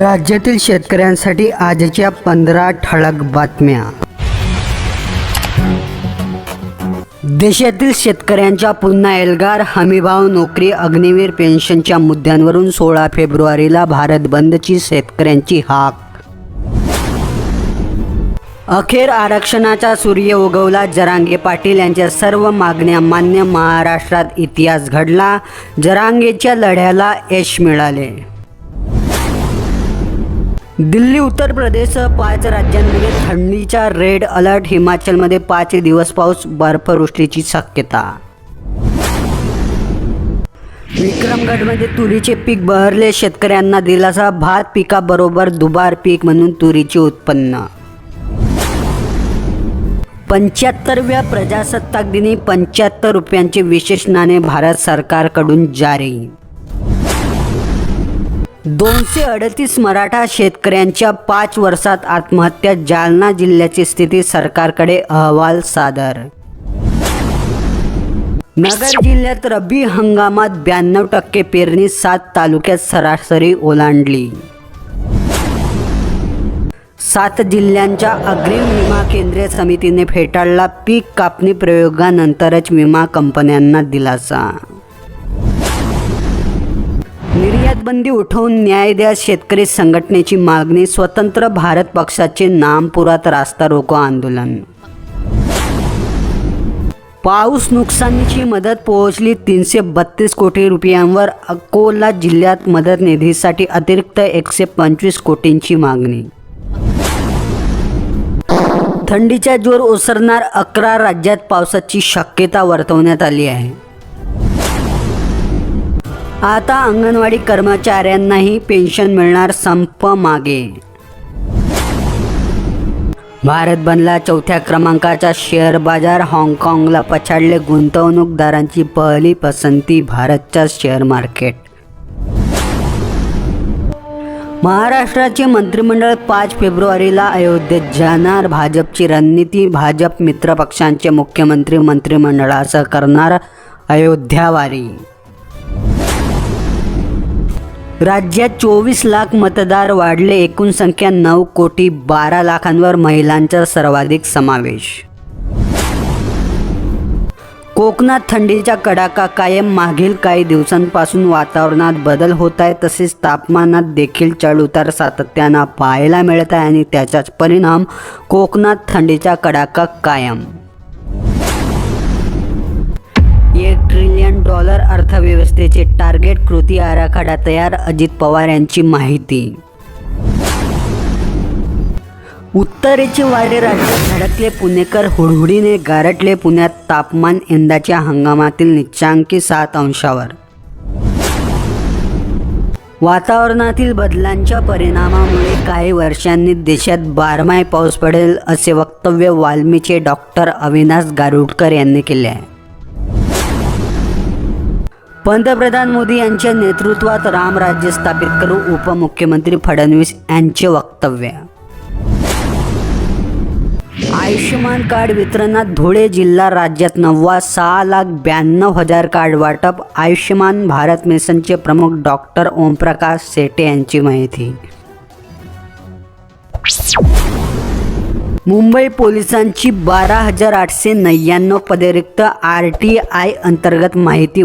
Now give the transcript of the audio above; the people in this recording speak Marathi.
राज्यातील शेतकऱ्यांसाठी आजच्या पंधरा ठळक बातम्या. देशातील शेतकऱ्यांच्या पुन्हा एल्गार हमीभाव नोकरी अग्निवीर पेन्शनच्या मुद्द्यांवरून सोळा फेब्रुवारीला भारत बंदची शेतकऱ्यांची हाक. अखेर आरक्षणाचा सूर्य उगवला जरांगे पाटील यांच्या सर्व मागण्या मान्य महाराष्ट्रात इतिहास घडला जरांगेच्या लढ्याला यश मिळाले. दिल्ली उत्तर प्रदेशसह पाच राज्यांमध्ये थंडीचा रेड अलर्ट हिमाचलमध्ये पाच दिवस पाऊस बर्फवृष्टीची शक्यता. विक्रमगडमध्ये तुरीचे पीक बहरले शेतकऱ्यांना दिलासा भात पिकाबरोबर दुबार पीक म्हणून तुरीचे उत्पन्न. पंच्याहत्तरव्या प्रजासत्ताक दिनी पंच्याहत्तर रुपयांचे विशेष नाणे भारत सरकारकडून जारी. दोनशे अडतीस मराठा शेतकऱ्यांच्या पाच वर्षात आत्महत्या जालना जिल्ह्याची स्थिती सरकारकडे अहवाल सादर. नगर जिल्ह्यात रब्बी हंगामात ब्याण्णव टक्के पेरणी सात तालुक्यात सरासरी ओलांडली. सात जिल्ह्यांच्या अग्रिम विमा केंद्रीय समितीने फेटाळला पीक कापणी प्रयोगानंतरच विमा कंपन्यांना दिलासा. निर्यात बंदी उठवून न्याय द्या शेतकरी संघटनेची मागणी स्वतंत्र भारत पक्षाचे नामपुरात रास्ता रोको आंदोलन. पाऊस नुकसानीची मदत पोहोचली तीनशे बत्तीस कोटी रुपयांवर. अकोला जिल्ह्यात मदत निधीसाठी अतिरिक्त एकशे पंचवीस कोटींची मागणी. थंडीचा जोर ओसरणार अकरा राज्यात पावसाची शक्यता वर्तवण्यात आली आहे. आता अंगणवाडी कर्मचाऱ्यांनाही पेन्शन मिळणार संप मागे. भारत बनला चौथ्या क्रमांकाचा शेअर बाजार हाँगकाँगला पछाडले गुंतवणूकदारांची पहिली पसंती भारतच्या शेअर मार्केट. महाराष्ट्राचे मंत्रिमंडळ पाच फेब्रुवारीला अयोध्येत जाणार. भाजपची रणनीती भाजप मित्रपक्षांचे मुख्यमंत्री मंत्रिमंडळासह करणार अयोध्यावारी. राज्यात चोवीस लाख मतदार वाढले. एकूण संख्या नऊ कोटी बारा लाखांवर महिलांचा सर्वाधिक समावेश. कोकणात थंडीचा कडाका कायम. मागील काही दिवसांपासून वातावरणात बदल होत आहे तसेच तापमानात देखील चढउतार सातत्यानं पाहायला मिळत आहे आणि त्याचाच परिणाम कोकणात थंडीचा कडाका कायम. ट्रिलियन डॉलर अर्थव्यवस्थेचे टार्गेट कृती आराखडा तयार अजित पवार यांची माहिती. उत्तरेचे वारे राज्यात धडकले पुणेकर हुडहुडीने गारटले पुण्यात तापमान यंदाच्या हंगामातील निच्चांकी सात अंशावर. वातावरणातील बदलांच्या परिणामामुळे काही वर्षांनी देशात बारमाही पाऊस पडेल असे वक्तव्य वाल्मीचे डॉक्टर अविनाश गारुडकर यांनी केले आहे. पंतप्रधान मोदी यांच्या नेतृत्वात रामराज्य स्थापित करू उपमुख्यमंत्री फडणवीस यांचे वक्तव्य. आयुष्यमान कार्ड वितरणात धुळे जिल्हा राज्यात नववा सहा लाख ब्याण्णव हजार कार्ड वाटप. आयुष्यमान भारत मिशनचे प्रमुख डॉक्टर ओमप्रकाश सेटे यांची माहिती. मुंबई पोलिसांची बारा हजार आठशे नव्याण्णव पदे रिक्त आर टी आय अंतर्गत माहिती